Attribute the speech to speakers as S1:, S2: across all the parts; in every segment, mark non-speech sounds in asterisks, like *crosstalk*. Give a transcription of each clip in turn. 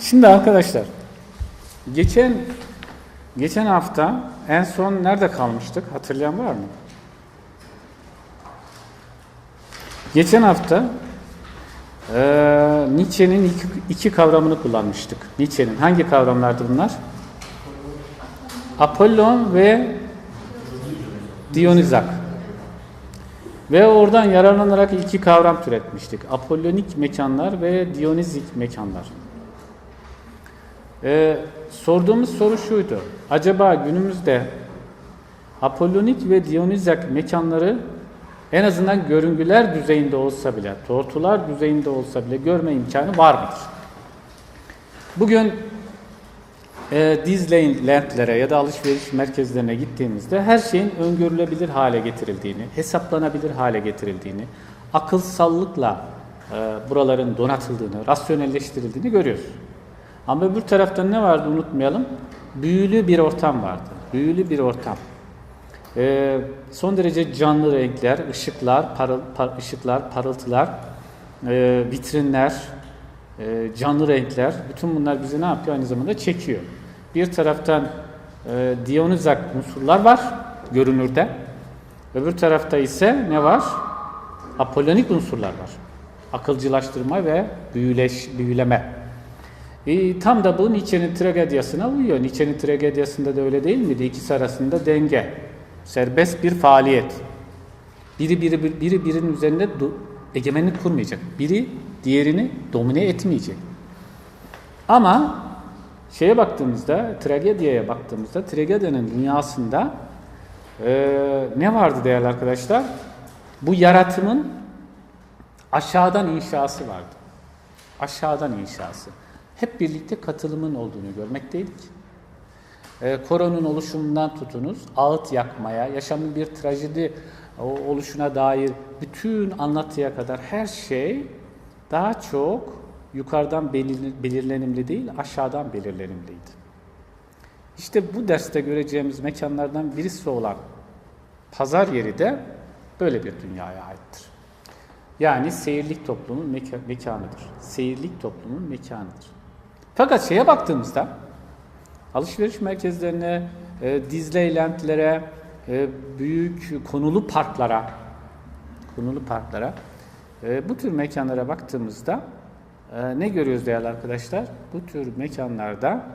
S1: Şimdi arkadaşlar geçen geçen hafta en son nerede kalmıştık? Hatırlayan var mı? Geçen hafta eee Nietzsche'nin iki, iki kavramını kullanmıştık. Nietzsche'nin hangi kavramlardı bunlar? Apollon ve Dionizak. Ve oradan yararlanarak iki kavram türetmiştik. Apollonik mekanlar ve Dionizik mekanlar. Ee, sorduğumuz soru şuydu. Acaba günümüzde Apollonik ve Dionizak mekanları en azından görüngüler düzeyinde olsa bile, tortular düzeyinde olsa bile görme imkanı var mıdır? Bugün e, Disneyland'lere ya da alışveriş merkezlerine gittiğimizde her şeyin öngörülebilir hale getirildiğini, hesaplanabilir hale getirildiğini, akılsallıkla e, buraların donatıldığını, rasyonelleştirildiğini görüyoruz. Ama öbür taraftan ne vardı unutmayalım? Büyülü bir ortam vardı. Büyülü bir ortam. E, son derece canlı renkler, ışıklar, parıl, par, ışıklar, parıltılar, e, vitrinler, e, canlı renkler, bütün bunlar bizi ne yapıyor? Aynı zamanda çekiyor. Bir taraftan e, Dionizak unsurlar var görünürde. Öbür tarafta ise ne var? Apollonik unsurlar var. Akılcılaştırma ve büyüleş, büyüleme. E, tam da bu Nietzsche'nin tragediyasına uyuyor. Nietzsche'nin tragediyasında da öyle değil miydi? İkisi arasında denge. Serbest bir faaliyet. Biri biri biri, biri birinin üzerinde egemenlik kurmayacak. Biri diğerini domine etmeyecek. Ama şeye baktığımızda, tragediye baktığımızda, tragedyanın dünyasında e, ne vardı değerli arkadaşlar? Bu yaratımın aşağıdan inşası vardı. Aşağıdan inşası. Hep birlikte katılımın olduğunu görmekteydik. E, koronun oluşumundan tutunuz, ağıt yakmaya, yaşamın bir trajedi oluşuna dair bütün anlatıya kadar her şey daha çok yukarıdan belir- belirlenimli değil, aşağıdan belirlenimliydi. İşte bu derste göreceğimiz mekanlardan birisi olan pazar yeri de böyle bir dünyaya aittir. Yani seyirlik toplumun meka- mekanıdır. Seyirlik toplumun mekanıdır. Fakat şeye baktığımızda alışveriş merkezlerine, e, Disneyland'lere, e, büyük konulu parklara, konulu parklara, e, bu tür mekanlara baktığımızda e, ne görüyoruz değerli arkadaşlar? Bu tür mekanlarda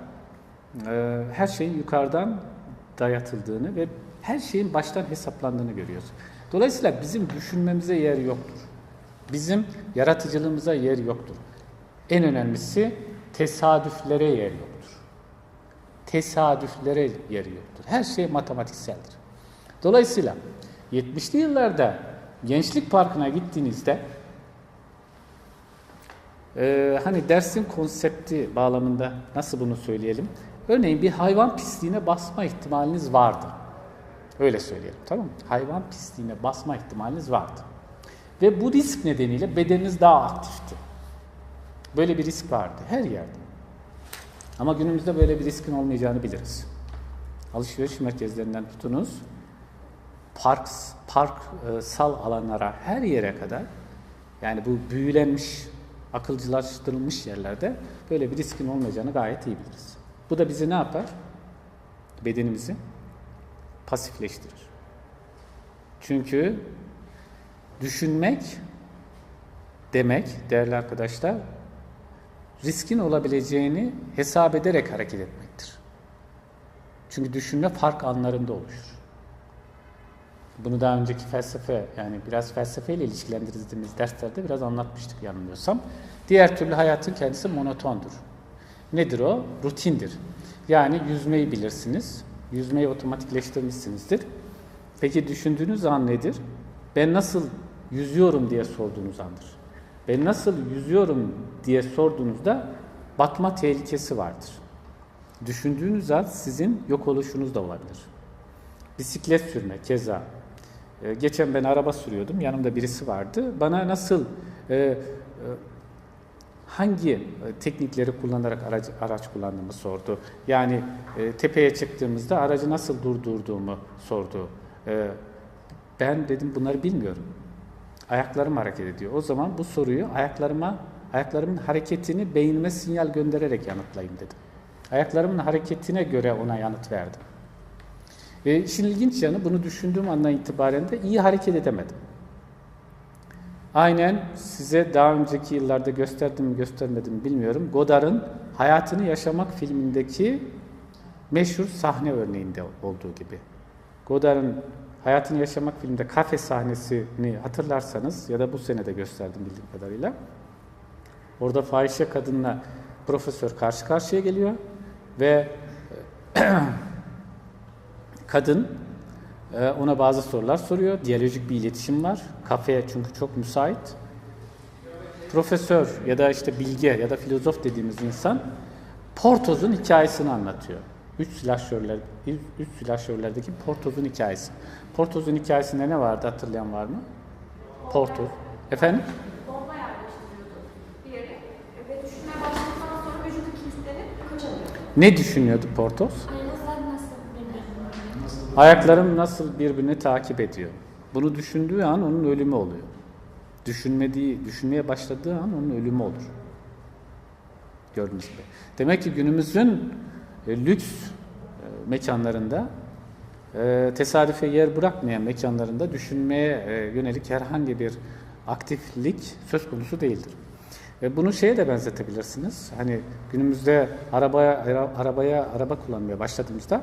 S1: e, her şeyin yukarıdan dayatıldığını ve her şeyin baştan hesaplandığını görüyoruz. Dolayısıyla bizim düşünmemize yer yoktur. Bizim yaratıcılığımıza yer yoktur. En önemlisi tesadüflere yer yoktur. Tesadüflere yer yoktur. Her şey matematikseldir. Dolayısıyla 70'li yıllarda Gençlik Parkı'na gittiğinizde ee, hani dersin konsepti bağlamında nasıl bunu söyleyelim? Örneğin bir hayvan pisliğine basma ihtimaliniz vardı. Öyle söyleyelim tamam mı? Hayvan pisliğine basma ihtimaliniz vardı. Ve bu risk nedeniyle bedeniniz daha aktifti. Böyle bir risk vardı her yerde. Ama günümüzde böyle bir riskin olmayacağını biliriz. Alışveriş merkezlerinden tutunuz, park, park e, alanlara her yere kadar yani bu büyülenmiş, akılcılaştırılmış yerlerde böyle bir riskin olmayacağını gayet iyi biliriz. Bu da bizi ne yapar? Bedenimizi pasifleştirir. Çünkü düşünmek demek değerli arkadaşlar riskin olabileceğini hesap ederek hareket etmektir. Çünkü düşünme fark anlarında oluşur. Bunu daha önceki felsefe yani biraz felsefeyle ilişkilendirdiğimiz derslerde biraz anlatmıştık yanılmıyorsam. Diğer türlü hayatın kendisi monotondur. Nedir o? Rutindir. Yani yüzmeyi bilirsiniz. Yüzmeyi otomatikleştirmişsinizdir. Peki düşündüğünüz an nedir? Ben nasıl yüzüyorum diye sorduğunuz andır. Ben nasıl yüzüyorum diye sorduğunuzda batma tehlikesi vardır. Düşündüğünüz an sizin yok oluşunuz da olabilir. Bisiklet sürme keza. Ee, geçen ben araba sürüyordum. Yanımda birisi vardı. Bana nasıl e, e, hangi e, teknikleri kullanarak araç, araç kullandığımı sordu. Yani e, tepeye çıktığımızda aracı nasıl durdurduğumu sordu. E, ben dedim bunları bilmiyorum. Ayaklarım hareket ediyor. O zaman bu soruyu ayaklarıma ayaklarımın hareketini beynime sinyal göndererek yanıtlayayım dedim. Ayaklarımın hareketine göre ona yanıt verdim. Ve işin ilginç yanı bunu düşündüğüm andan itibaren de iyi hareket edemedim. Aynen size daha önceki yıllarda gösterdim mi göstermedim mi bilmiyorum. Godard'ın Hayatını Yaşamak filmindeki meşhur sahne örneğinde olduğu gibi. Godard'ın Hayatını Yaşamak filminde kafe sahnesini hatırlarsanız ya da bu sene de gösterdim bildiğim kadarıyla. Orada fahişe kadınla profesör karşı karşıya geliyor ve *clears throat* kadın e, ona bazı sorular soruyor. Diyalojik bir iletişim var. Kafeye çünkü çok müsait. Profesör ya da işte bilge ya da filozof dediğimiz insan Portos'un hikayesini anlatıyor. Üç silahşörler, üç silahşörlerdeki Portos'un hikayesi. Portos'un hikayesinde ne vardı hatırlayan var mı? Portos. Efendim?
S2: Bomba yerleştiriyordu bir yere ve düşünmeye başladıktan sonra vücudu kilitlenip kaçamıyordu.
S1: Ne düşünüyordu Portos? Ayaklarım nasıl birbirini takip ediyor? Bunu düşündüğü an onun ölümü oluyor. Düşünmediği, düşünmeye başladığı an onun ölümü olur. Gördüğünüz gibi. Demek ki günümüzün e, lüks e, mekanlarında e, tesadüfe yer bırakmayan mekanlarında düşünmeye e, yönelik herhangi bir aktiflik söz konusu değildir. Ve bunu şeye de benzetebilirsiniz. Hani günümüzde arabaya ara- arabaya araba kullanmaya başladığımızda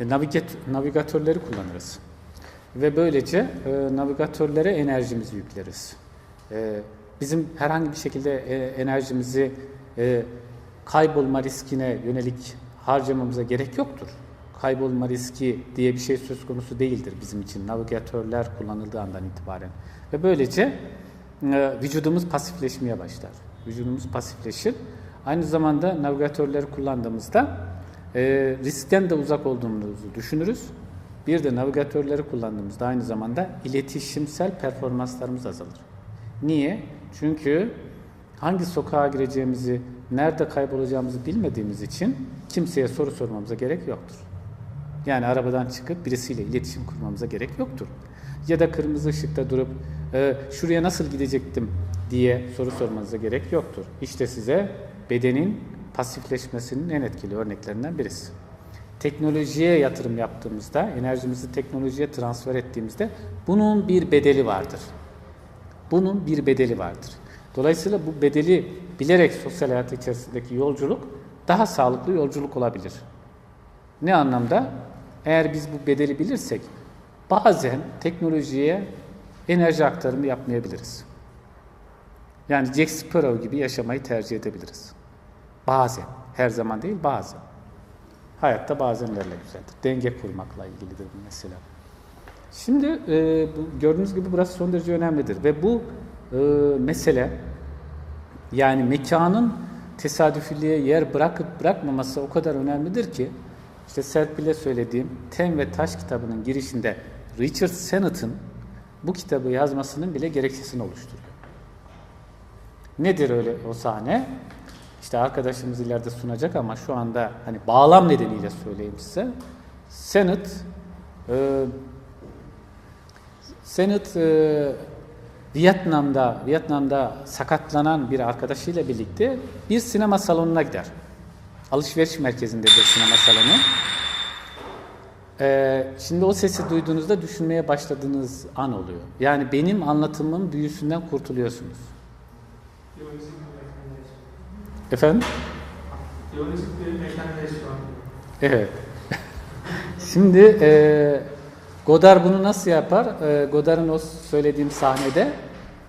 S1: e, navigat- navigatörleri kullanırız. Ve böylece e, navigatörlere enerjimizi yükleriz. E, bizim herhangi bir şekilde e, enerjimizi e, kaybolma riskine yönelik harcamamıza gerek yoktur. Kaybolma riski diye bir şey söz konusu değildir bizim için navigatörler kullanıldığı andan itibaren. Ve böylece e, vücudumuz pasifleşmeye başlar. Vücudumuz pasifleşir. Aynı zamanda navigatörleri kullandığımızda e, riskten de uzak olduğumuzu düşünürüz. Bir de navigatörleri kullandığımızda aynı zamanda iletişimsel performanslarımız azalır. Niye? Çünkü hangi sokağa gireceğimizi, nerede kaybolacağımızı bilmediğimiz için kimseye soru sormamıza gerek yoktur. Yani arabadan çıkıp birisiyle iletişim kurmamıza gerek yoktur. Ya da kırmızı ışıkta durup e, şuraya nasıl gidecektim diye soru sormanıza gerek yoktur. İşte size bedenin pasifleşmesinin en etkili örneklerinden birisi. Teknolojiye yatırım yaptığımızda, enerjimizi teknolojiye transfer ettiğimizde bunun bir bedeli vardır. Bunun bir bedeli vardır. Dolayısıyla bu bedeli bilerek sosyal hayat içerisindeki yolculuk daha sağlıklı yolculuk olabilir. Ne anlamda? Eğer biz bu bedeli bilirsek bazen teknolojiye enerji aktarımı yapmayabiliriz. Yani Jack Sparrow gibi yaşamayı tercih edebiliriz. Bazen, her zaman değil bazen. Hayatta bazenlerle güzeldir. Denge kurmakla ilgilidir bu mesela. Şimdi e, bu, gördüğünüz gibi burası son derece önemlidir ve bu e, mesele yani mekanın tesadüfiliğe yer bırakıp bırakmaması o kadar önemlidir ki işte Serpil'e söylediğim Tem ve Taş kitabının girişinde Richard Sennett'ın bu kitabı yazmasının bile gerekçesini oluşturuyor. Nedir öyle o sahne? İşte arkadaşımız ileride sunacak ama şu anda hani bağlam nedeniyle söyleyeyim size. Sennett e, Sennett e, Vietnam'da Vietnam'da sakatlanan bir arkadaşıyla birlikte bir sinema salonuna gider. Alışveriş merkezindedir sinema salonu. Ee, şimdi o sesi duyduğunuzda düşünmeye başladığınız an oluyor. Yani benim anlatımın büyüsünden kurtuluyorsunuz. Efendim? Evet. *laughs* Şimdi e, Godard bunu nasıl yapar? E, Godard'ın o söylediğim sahnede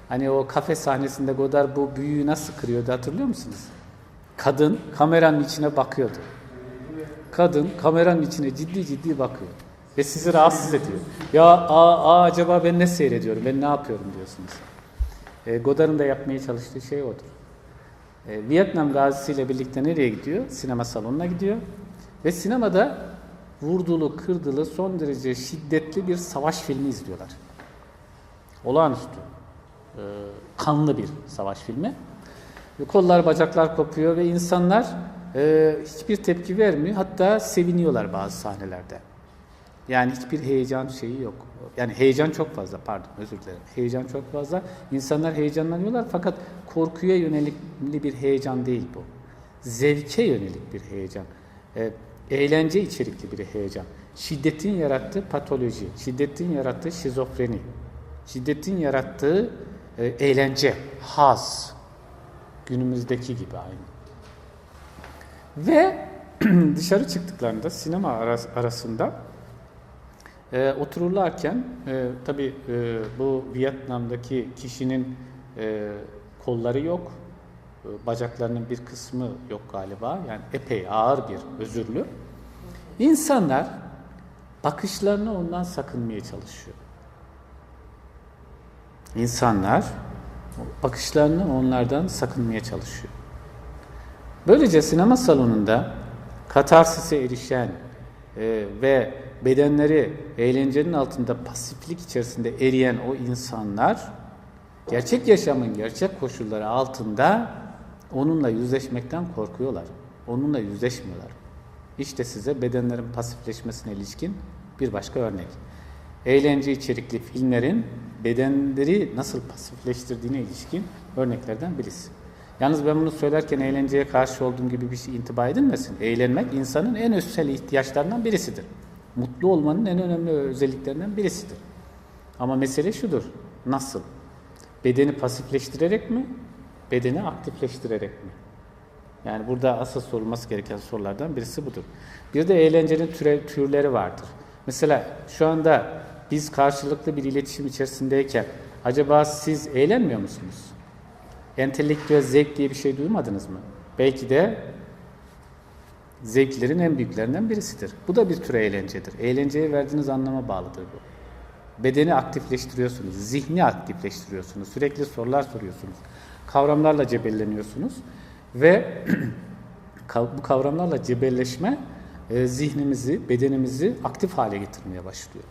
S1: hani o kafe sahnesinde Godard bu büyüyü nasıl kırıyordu hatırlıyor musunuz? Kadın kameranın içine bakıyordu. Kadın kameranın içine ciddi ciddi bakıyor. Ve sizi rahatsız ediyor. Ya aa, aa, acaba ben ne seyrediyorum, ben ne yapıyorum diyorsunuz. E, Godard'ın da yapmaya çalıştığı şey odur. E, Vietnam gazisiyle birlikte nereye gidiyor? Sinema salonuna gidiyor. Ve sinemada vurdulu, kırdılı, son derece şiddetli bir savaş filmi izliyorlar. Olağanüstü. e, kanlı bir savaş filmi. Kollar, bacaklar kopuyor ve insanlar e, hiçbir tepki vermiyor. Hatta seviniyorlar bazı sahnelerde. Yani hiçbir heyecan şeyi yok. Yani heyecan çok fazla pardon özür dilerim. Heyecan çok fazla. İnsanlar heyecanlanıyorlar fakat korkuya yönelikli bir heyecan değil bu. Zevke yönelik bir heyecan. Ee, eğlence içerikli bir heyecan. Şiddetin yarattığı patoloji, şiddetin yarattığı şizofreni, şiddetin yarattığı e, eğlence, haz. Günümüzdeki gibi aynı. Ve *clears throat* dışarı çıktıklarında sinema aras- arasında e, otururlarken e, tabi bu Vietnam'daki kişinin e, kolları yok, e, bacaklarının bir kısmı yok galiba yani epey ağır bir özürlü. İnsanlar bakışlarını ondan sakınmaya çalışıyor. İnsanlar bakışlarını onlardan sakınmaya çalışıyor. Böylece sinema salonunda katarsise erişen e, ve bedenleri eğlencenin altında pasiflik içerisinde eriyen o insanlar gerçek yaşamın gerçek koşulları altında onunla yüzleşmekten korkuyorlar. Onunla yüzleşmiyorlar. İşte size bedenlerin pasifleşmesine ilişkin bir başka örnek. Eğlence içerikli filmlerin bedenleri nasıl pasifleştirdiğine ilişkin örneklerden birisi. Yalnız ben bunu söylerken eğlenceye karşı olduğum gibi bir şey intiba edilmesin. Eğlenmek insanın en özsel ihtiyaçlarından birisidir. Mutlu olmanın en önemli özelliklerinden birisidir. Ama mesele şudur. Nasıl? Bedeni pasifleştirerek mi? Bedeni aktifleştirerek mi? Yani burada asıl sorulması gereken sorulardan birisi budur. Bir de eğlencenin türe, türleri vardır. Mesela şu anda biz karşılıklı bir iletişim içerisindeyken acaba siz eğlenmiyor musunuz? Entelektüel zevk diye bir şey duymadınız mı? Belki de zevklerin en büyüklerinden birisidir. Bu da bir tür eğlencedir. Eğlenceye verdiğiniz anlama bağlıdır bu. Bedeni aktifleştiriyorsunuz, zihni aktifleştiriyorsunuz, sürekli sorular soruyorsunuz, kavramlarla cebelleniyorsunuz ve *clears throat* bu kavramlarla cebelleşme e, zihnimizi, bedenimizi aktif hale getirmeye başlıyor.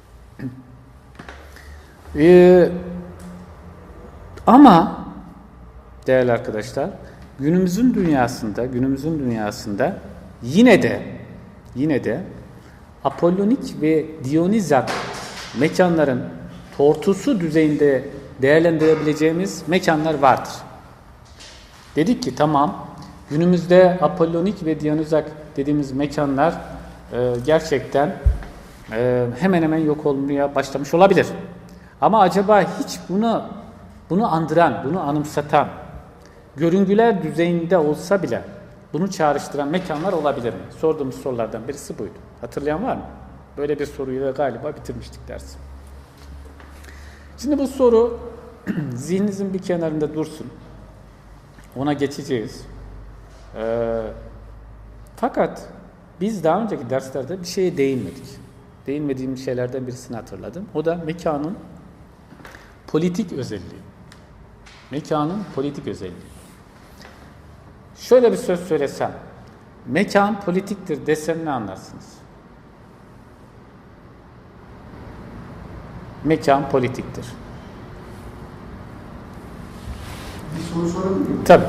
S1: E, ama değerli arkadaşlar, günümüzün dünyasında, günümüzün dünyasında yine de yine de Apollonik ve Dionizak mekanların tortusu düzeyinde değerlendirebileceğimiz mekanlar vardır. Dedik ki tamam günümüzde Apollonik ve Dionizak dediğimiz mekanlar e, gerçekten e, hemen hemen yok olmaya başlamış olabilir. Ama acaba hiç bunu bunu andıran, bunu anımsatan, görüngüler düzeyinde olsa bile bunu çağrıştıran mekanlar olabilir mi? Sorduğumuz sorulardan birisi buydu. Hatırlayan var mı? Böyle bir soruyu da galiba bitirmiştik dersi. Şimdi bu soru *clears throat* zihninizin bir kenarında dursun. Ona geçeceğiz. Ee, fakat biz daha önceki derslerde bir şeye değinmedik. Değinmediğim şeylerden birisini hatırladım. O da mekanın politik özelliği. Mekanın politik özelliği. Şöyle bir söz söylesem, mekan politiktir desem ne anlarsınız? Mekan politiktir.
S3: Bir soru sorabilir miyim?
S1: Tabii.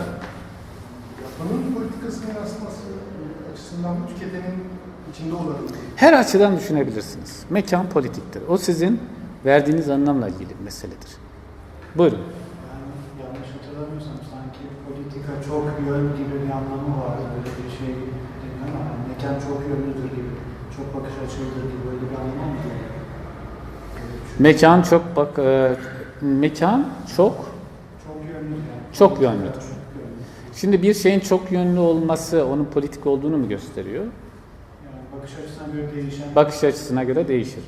S3: Yapanın politikasını yansıması açısından mı tüketenin içinde olanı?
S1: Her açıdan düşünebilirsiniz. Mekan politiktir. O sizin verdiğiniz anlamla ilgili bir meseledir. Buyurun.
S4: Yani yanlış hatırlamıyorsam sanki politika çok yönlü gibi bir anlamı vardı. Böyle bir şey değil ama yani mekan çok yönlüdür gibi, çok bakış açılıdır gibi böyle bir anlamı mı geliyor?
S1: Mekan çok bak e, mekan çok
S4: Çok yönlü yani.
S1: Çok yönlüdür. Şimdi bir şeyin çok yönlü olması onun politik olduğunu mu gösteriyor?
S4: Bakış açısına göre değişen
S1: Bakış açısına göre değişir.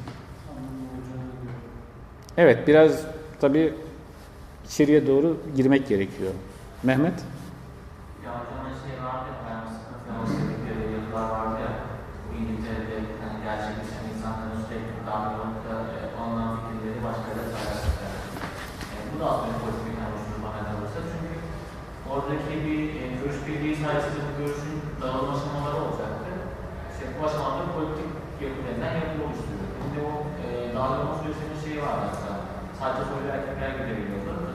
S1: Evet biraz tabii içeriye doğru girmek gerekiyor. Mehmet?
S5: Ya hocamın şey vardı ya, ben sıkıntı dedikleri yazılar vardı ya, bu İngiltere'de hani gerçekleşen insanların sürekli dahil olup da e, ondan fikirleri başkalarına paylaştıkları. E, bu da aslında politik bir konuşur bana kalırsa çünkü oradaki bir e, görüş birliği sayesinde bu görüşün dağılma aşamaları olacaktı. İşte bu aşamada politik yapı denilen yapı oluşturuyor. Şimdi o e, dağılma sürecinin şeyi var aslında. Sadece soylu erkekler gidebiliyordu.
S1: Hı hı.
S5: Pozisyonlarda. Bunun üzerine baktığımızda o da politik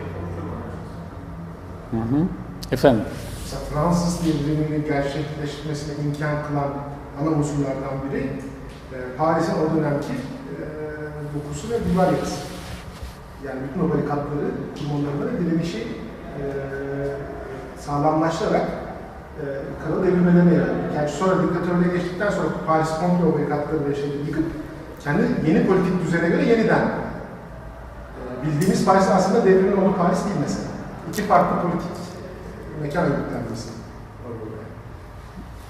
S5: yapı oluşturmuyor.
S1: Hı hı. Efendim?
S3: mesela Fransız devrimini gerçekleşmesine imkan kılan ana unsurlardan biri e, Paris'in o dönemki e, dokusu ve duvar yapısı. Yani bütün o barikatları, kumonlarları direnişi e, sağlamlaştırarak e, kralı devirmelerine yaradı. Yani sonra diktatörlüğe geçtikten sonra Paris komple o barikatları ve şeyleri yıkıp kendi yeni politik düzene göre yeniden e, bildiğimiz Paris aslında devrimin olduğu Paris değil mesela. İki farklı politik mekan örgütlenmesi.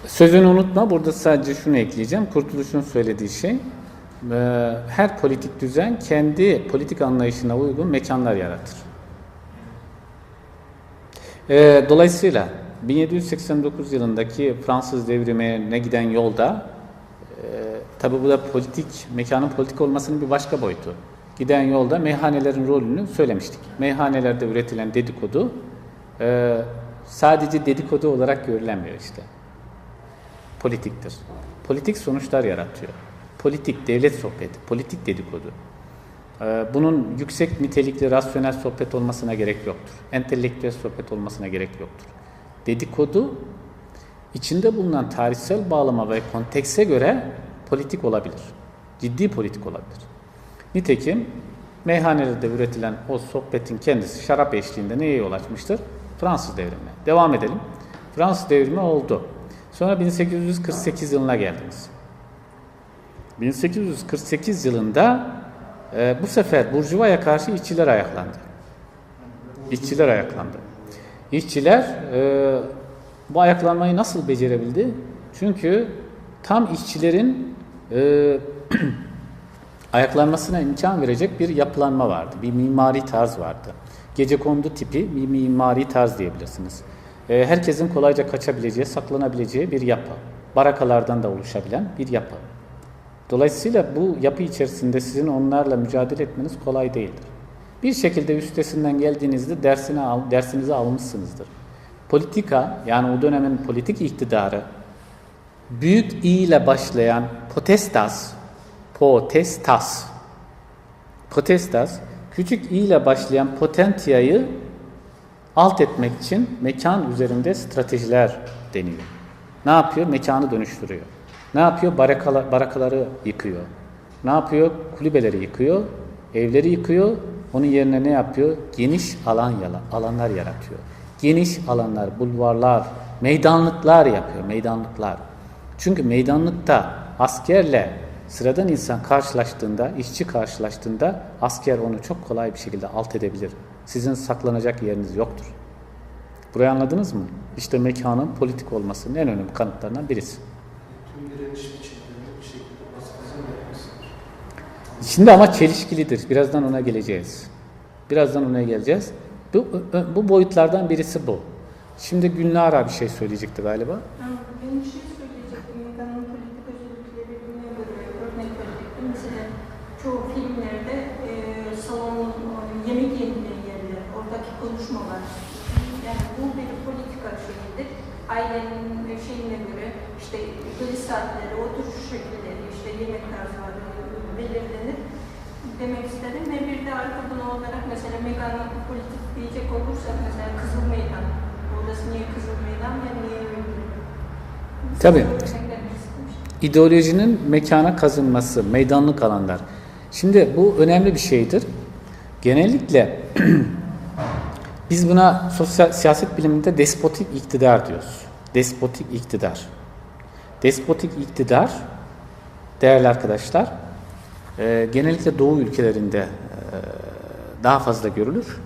S1: Sözünü unutma. Burada sadece şunu ekleyeceğim. Kurtuluş'un söylediği şey e, her politik düzen kendi politik anlayışına uygun mekanlar yaratır. E, Dolayısıyla 1789 yılındaki Fransız devrimine giden yolda tabi bu da politik, mekanın politik olmasının bir başka boyutu. Giden yolda meyhanelerin rolünü söylemiştik. Meyhanelerde üretilen dedikodu e, sadece dedikodu olarak görülemiyor işte politiktir. Politik sonuçlar yaratıyor. Politik devlet sohbeti, politik dedikodu. Ee, Bunun yüksek nitelikli rasyonel sohbet olmasına gerek yoktur. Entelektüel sohbet olmasına gerek yoktur. Dedikodu içinde bulunan tarihsel bağlama ve kontekse göre politik olabilir. Ciddi politik olabilir. Nitekim meyhanelerde üretilen o sohbetin kendisi şarap eşliğinde neye yol açmıştır? Fransız devrimine. Devam edelim. Fransız devrimi oldu. Sonra 1848 yılına geldiniz. 1848 yılında e, bu sefer Burjuva'ya karşı işçiler ayaklandı. İşçiler ayaklandı. İşçiler e, bu ayaklanmayı nasıl becerebildi? Çünkü tam işçilerin e, *clears throat* ayaklanmasına imkan verecek bir yapılanma vardı. Bir mimari tarz vardı. Gecekondu tipi bir mimari tarz diyebilirsiniz. E, herkesin kolayca kaçabileceği, saklanabileceği bir yapı. Barakalardan da oluşabilen bir yapı. Dolayısıyla bu yapı içerisinde sizin onlarla mücadele etmeniz kolay değildir. Bir şekilde üstesinden geldiğinizde dersine al, dersinizi almışsınızdır. Politika yani o dönemin politik iktidarı büyük i ile başlayan potestas, potestas, potestas, küçük i ile başlayan potentiayı alt etmek için mekan üzerinde stratejiler deniyor. Ne yapıyor? Mekanı dönüştürüyor. Ne yapıyor? Barakala, barakaları yıkıyor. Ne yapıyor? Kulübeleri yıkıyor, evleri yıkıyor. Onun yerine ne yapıyor? Geniş alan yala, alanlar yaratıyor. Geniş alanlar, bulvarlar, meydanlıklar yapıyor. Meydanlıklar. Çünkü meydanlıkta askerle sıradan insan karşılaştığında, işçi karşılaştığında asker onu çok kolay bir şekilde alt edebilir. Sizin saklanacak yeriniz yoktur. Burayı anladınız mı? İşte mekanın politik olmasının en önemli kanıtlarından birisi. Şimdi ama çelişkilidir. Birazdan ona geleceğiz. Birazdan ona geleceğiz. Bu, bu boyutlardan birisi bu. Şimdi Gülnara bir şey söyleyecekti galiba.
S2: Ben bir şey Mesela çoğu filmlerde e, salon, yemek yenilen yerler, oradaki konuşmalar. Yani bu bir politika şeyidir. Ailenin şeyine göre işte giriş saatleri, oturuş şekilleri, işte yemek tarzları belirlenir. Demek istedim. Ve bir de arka bunu olarak mesela Megan'ın politik diyecek olursak mesela Kızıl Meydan. Orası niye Kızıl Meydan ve niye?
S1: Tabii. İdeolojinin mekana kazınması, meydanlık alanlar. Şimdi bu önemli bir şeydir. Genellikle *clears throat* biz buna sosyal siyaset biliminde despotik iktidar diyoruz. Despotik iktidar. Despotik iktidar değerli arkadaşlar e, genellikle Doğu ülkelerinde e, daha fazla görülür.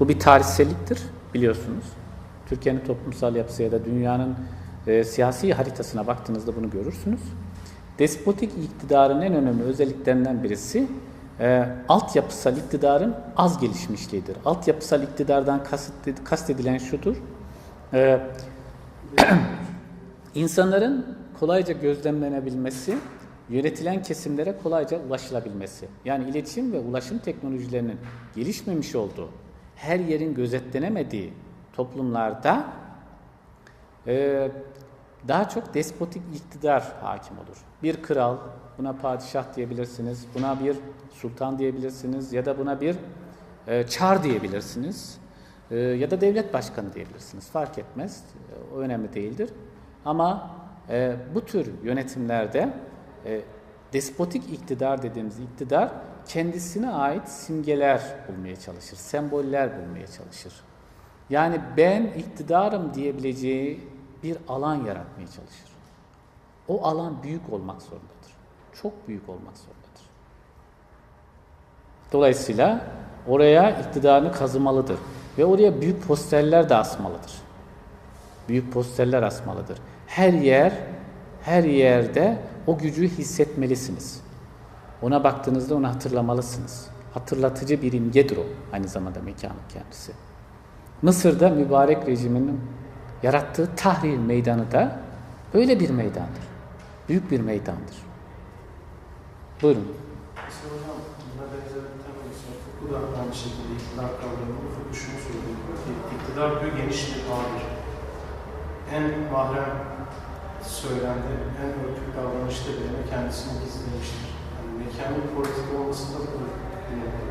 S1: Bu bir tarihselliktir biliyorsunuz. Türkiye'nin toplumsal yapısı ya da dünyanın e, siyasi haritasına baktığınızda bunu görürsünüz. Despotik iktidarın en önemli özelliklerinden birisi e, altyapısal iktidarın az gelişmişliğidir. Altyapısal iktidardan kastet- kastedilen şudur. E, *clears throat* insanların kolayca gözlemlenebilmesi, yönetilen kesimlere kolayca ulaşılabilmesi. Yani iletişim ve ulaşım teknolojilerinin gelişmemiş olduğu, her yerin gözetlenemediği toplumlarda e, daha çok despotik iktidar hakim olur. Bir kral, buna padişah diyebilirsiniz, buna bir sultan diyebilirsiniz ya da buna bir e, çar diyebilirsiniz. Ee, ya da devlet başkanı diyebilirsiniz. Fark etmez. Ee, O önemli değildir. Ama e, bu tür yönetimlerde e, despotik iktidar dediğimiz iktidar kendisine ait simgeler bulmaya çalışır, semboller bulmaya çalışır. Yani ben iktidarım diyebileceği bir alan yaratmaya çalışır. O alan büyük olmak zorundadır. Çok büyük olmak zorundadır. Dolayısıyla oraya iktidarını kazımalıdır. Ve oraya büyük posterler de asmalıdır. Büyük posterler asmalıdır. Her yer, her yerde o gücü hissetmelisiniz. Ona baktığınızda onu hatırlamalısınız. Hatırlatıcı bir imgedir o aynı zamanda mekanın kendisi. Mısır'da mübarek rejiminin yarattığı Tahrir Meydanı da öyle bir meydandır. Büyük bir meydandır. Buyurun.
S4: Mesela da aynı şekilde iktidar kavramını hukuku şunu söylüyor. İktidar diyor geniş bir tabir. En mahrem söylemde, en örtük davranışta bile kendisini gizlemiştir. Yani mekanın politik olmasında da bu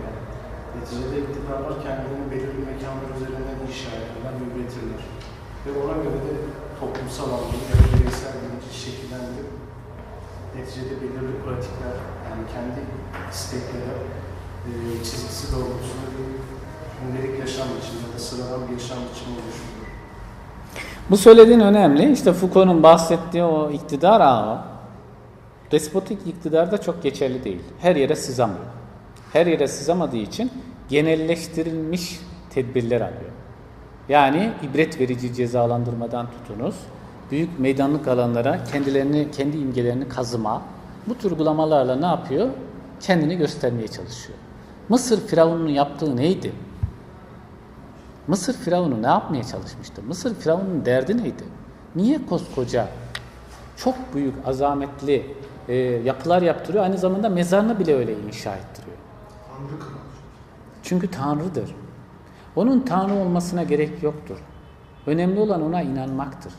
S4: var. Neticede iktidarlar kendilerini belirli mekanlar üzerinden inşa ederler üretirler. Ve ona göre de toplumsal anlamda ya da bireysel bilinci şekillendirip neticede belirli pratikler, yani kendi istekleri, e, çizgisi doğrultusunda bir gündelik yaşam biçimi ya da sıradan bir yaşam biçimi oluşturuyor.
S1: Bu söylediğin önemli. İşte Foucault'un bahsettiği o iktidar ağı, despotik iktidar da çok geçerli değil. Her yere sızamıyor. Her yere sızamadığı için genelleştirilmiş tedbirler alıyor. Yani ibret verici cezalandırmadan tutunuz, büyük meydanlık alanlara kendilerini, kendi imgelerini kazıma, bu tür uygulamalarla ne yapıyor? Kendini göstermeye çalışıyor. Mısır Firavun'un yaptığı neydi? Mısır Firavunu ne yapmaya çalışmıştı? Mısır Firavun'un derdi neydi? Niye koskoca, çok büyük, azametli e, yapılar yaptırıyor? Aynı zamanda mezarını bile öyle inşa ettiriyor.
S3: Tanrı.
S1: Çünkü Tanrı'dır. Onun Tanrı olmasına gerek yoktur. Önemli olan ona inanmaktır.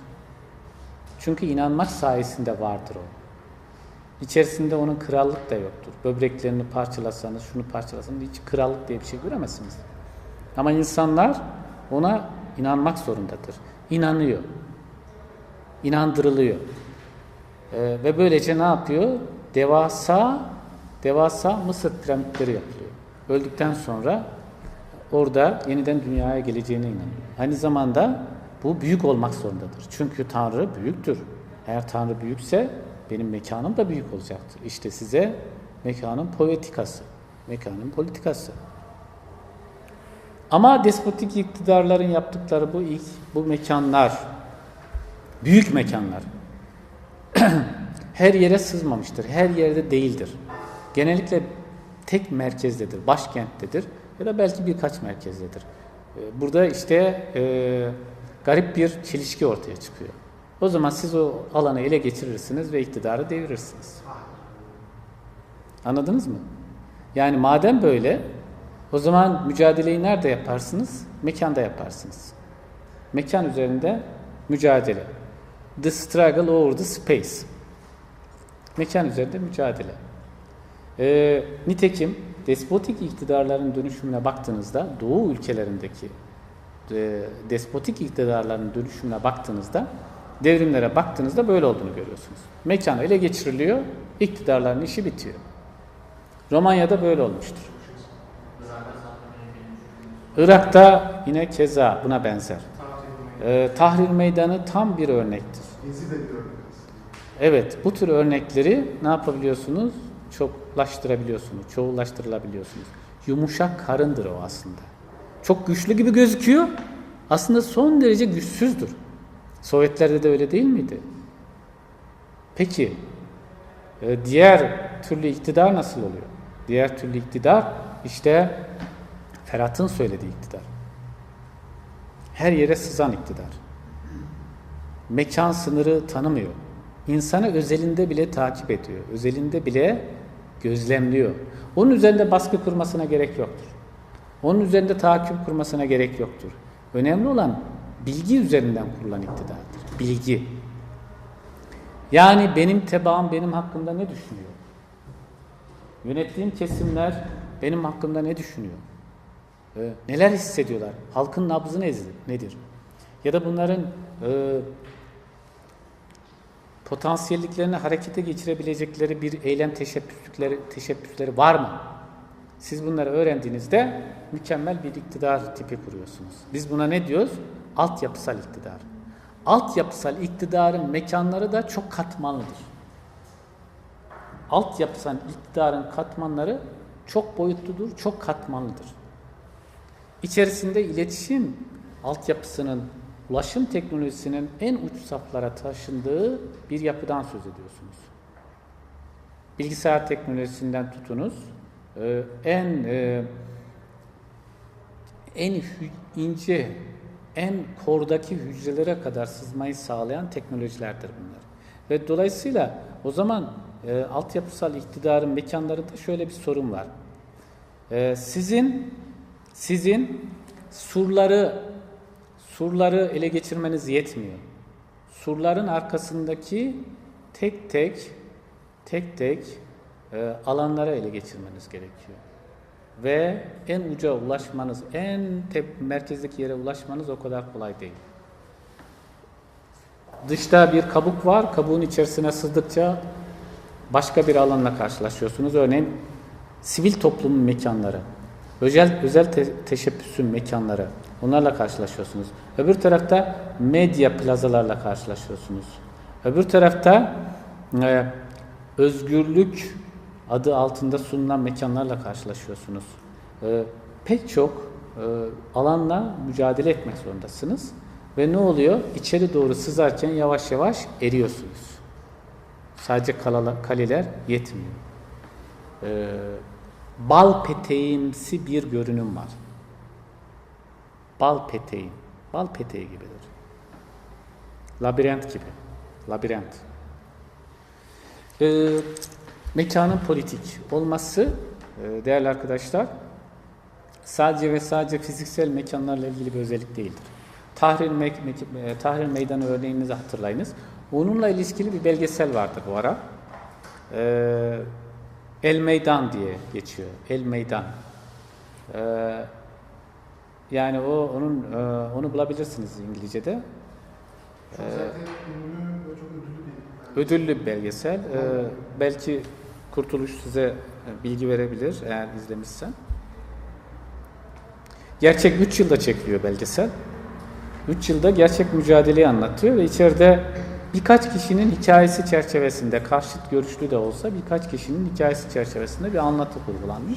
S1: Çünkü inanmak sayesinde vardır o. İçerisinde onun krallık da yoktur. Böbreklerini parçalasanız, şunu parçalasanız hiç krallık diye bir şey göremezsiniz. Ama insanlar ona inanmak zorundadır. İnanıyor. İnandırılıyor. Ee, ve böylece ne yapıyor? Devasa devasa Mısır piramitleri yapılıyor. Öldükten sonra orada yeniden dünyaya geleceğine inanıyor. Aynı zamanda bu büyük olmak zorundadır. Çünkü Tanrı büyüktür. Eğer Tanrı büyükse benim mekanım da büyük olacaktır. İşte size mekanın poetikası, mekanın politikası. Ama despotik iktidarların yaptıkları bu ilk bu mekanlar büyük mekanlar *clears throat* her yere sızmamıştır. Her yerde değildir. Genellikle tek merkezdedir, başkenttedir ya da belki birkaç merkezdedir. Ee, Burada işte e, garip bir çelişki ortaya çıkıyor. O zaman siz o alanı ele geçirirsiniz ve iktidarı devirirsiniz. Anladınız mı? Yani madem böyle o zaman mücadeleyi nerede yaparsınız? Mekanda yaparsınız. Mekan üzerinde mücadele. The struggle over the space. Mekan üzerinde mücadele. Ee, nitekim despotik iktidarların dönüşümüne baktığınızda Doğu ülkelerindeki e, despotik iktidarların dönüşümüne baktığınızda devrimlere baktığınızda böyle olduğunu görüyorsunuz. Mekan ele geçiriliyor, iktidarların işi bitiyor. Romanya'da böyle olmuştur.
S5: Irak'ta
S1: yine keza buna benzer. Ee, Tahrir Meydanı tam bir örnektir. Evet, bu tür örnekleri ne yapabiliyorsunuz? Çoklaştırabiliyorsunuz, çoğullaştırılabiliyorsunuz. Yumuşak karındır o aslında. Çok güçlü gibi gözüküyor. Aslında son derece güçsüzdür. Sovyetlerde de öyle değil miydi? Peki, e, diğer türlü iktidar nasıl oluyor? Diğer türlü iktidar işte Ferhat'ın söylediği iktidar. Her yere sızan iktidar. Mekan sınırı tanımıyor. İnsanı özelinde bile takip ediyor. Özelinde bile gözlemliyor. Onun üzerinde baskı kurmasına gerek yoktur. Onun üzerinde takip kurmasına gerek yoktur. Önemli olan bilgi üzerinden kurulan iktidardır. Bilgi. Yani benim tebaam benim hakkımda ne düşünüyor? Yönettiğim kesimler benim hakkımda ne düşünüyor? e, neler hissediyorlar? Halkın nabzı nedir? nedir? Ya da bunların e, potansiyelliklerini harekete geçirebilecekleri bir eylem teşebbüsleri, teşebbüsleri var mı? Siz bunları öğrendiğinizde mükemmel bir iktidar tipi kuruyorsunuz. Biz buna ne diyoruz? Altyapısal iktidar. Altyapısal iktidarın mekanları da çok katmanlıdır. Altyapısal iktidarın katmanları çok boyutludur, çok katmanlıdır. İçerisinde iletişim altyapısının, ulaşım teknolojisinin en uç saflara taşındığı bir yapıdan söz ediyorsunuz. Bilgisayar teknolojisinden tutunuz, e, en e, en ince, en kordaki hücrelere kadar sızmayı sağlayan teknolojilerdir bunlar. Ve dolayısıyla o zaman e, altyapısal iktidarın mekanlarında şöyle bir sorun var. E, sizin sizin surları surları ele geçirmeniz yetmiyor. Surların arkasındaki tek tek tek tek e, alanlara ele geçirmeniz gerekiyor. Ve en uca ulaşmanız, en tep merkezdeki yere ulaşmanız o kadar kolay değil. Dışta bir kabuk var, kabuğun içerisine sızdıkça başka bir alanla karşılaşıyorsunuz. Örneğin sivil toplumun mekanları, özel özel te- teşebbüsün mekanları, onlarla karşılaşıyorsunuz. Öbür tarafta medya plazalarla karşılaşıyorsunuz. Öbür tarafta e, özgürlük adı altında sunulan mekanlarla karşılaşıyorsunuz. E, pek çok e, alanla mücadele etmek zorundasınız. Ve ne oluyor? İçeri doğru sızarken yavaş yavaş eriyorsunuz. Sadece kalala- kaleler yetmiyor. Ee, bal peteğimsi bir görünüm var. Bal peteği. Bal peteği gibidir. Labirent gibi. Labirent. Ee, mekanın politik olması e, değerli arkadaşlar sadece ve sadece fiziksel mekanlarla ilgili bir özellik değildir. Tahrir, me- me- e, Tahrir Meydanı örneğinizi hatırlayınız. Onunla ilişkili bir belgesel vardır bu ara. Ee, El Meydan diye geçiyor. El Meydan. Ee, yani o onun e, onu bulabilirsiniz İngilizce'de.
S3: Çok zaten ünlü çok ödüllü bir
S1: Ödüllü bir belgesel. Ee, belki Kurtuluş size e, bilgi verebilir eğer izlemişsen. Gerçek 3 yılda çekiliyor belgesel. 3 yılda gerçek mücadeleyi anlatıyor ve içeride birkaç kişinin hikayesi çerçevesinde, karşıt görüşlü de olsa birkaç kişinin hikayesi çerçevesinde bir anlatı kurgulanmış.